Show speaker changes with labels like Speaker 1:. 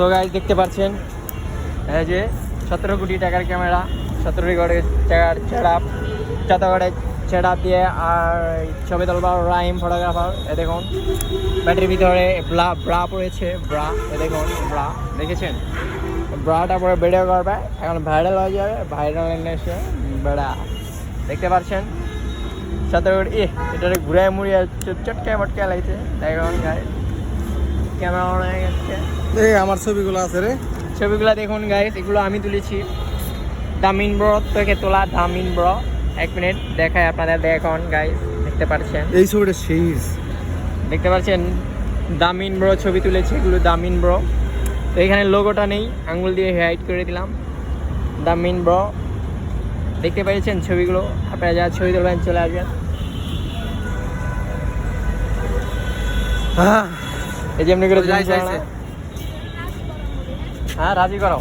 Speaker 1: তো গাইজ দেখতে পাচ্ছেন? এই যে সতেরো কোটি টাকার ক্যামেরা সতেরো কোটি টাকার চেড়াপ চতগড়ের চেড়াপ দিয়ে, আর ছবি তোলবার রাইম ফটোগ্রাফার এ দেখুন। ব্যাটারির ভিতরে ব্রা ব্রা পড়েছে ব্রা এ দেখুন ব্রা দেখেছেন? ব্রাটা পরে ভিডিও করবে, এখন ভাইরাল হয়ে যাবে ভাইরাল এসে বেড়া দেখতে পাচ্ছেন? সতেরো কোটি এটা ঘুরে মুড়িয়ে চটকে মটকে লাগছে। দেখুন গাই ক্যামেরা অন হয়ে গেছে।
Speaker 2: এই আমার ছবিগুলো আছে রে।
Speaker 1: ছবিগুলো দেখুন গাইস এগুলো আমি তুলেছি। দামিন ব্র থেকে তোলা দামিন ব্র। এক মিনিট দেখায় আপনাদের দেখুন গাইস দেখতে পাচ্ছেন
Speaker 2: এই ছবিটা সেই।
Speaker 1: দেখতে পাচ্ছেন দামিন ব্র ছবি তুলেছি এগুলো দামিন ব্র। তো এখানে লোগোটা নেই আঙ্গুল দিয়ে হাইড করে দিলাম। দামিন ব্র দেখতে পেয়েছেন ছবিগুলো? আপনারা যা ছবি তুলবেন চলে আসবেন।
Speaker 2: হ্যাঁ
Speaker 1: এই যে এমনি করে। হ্যাঁ রাজি করো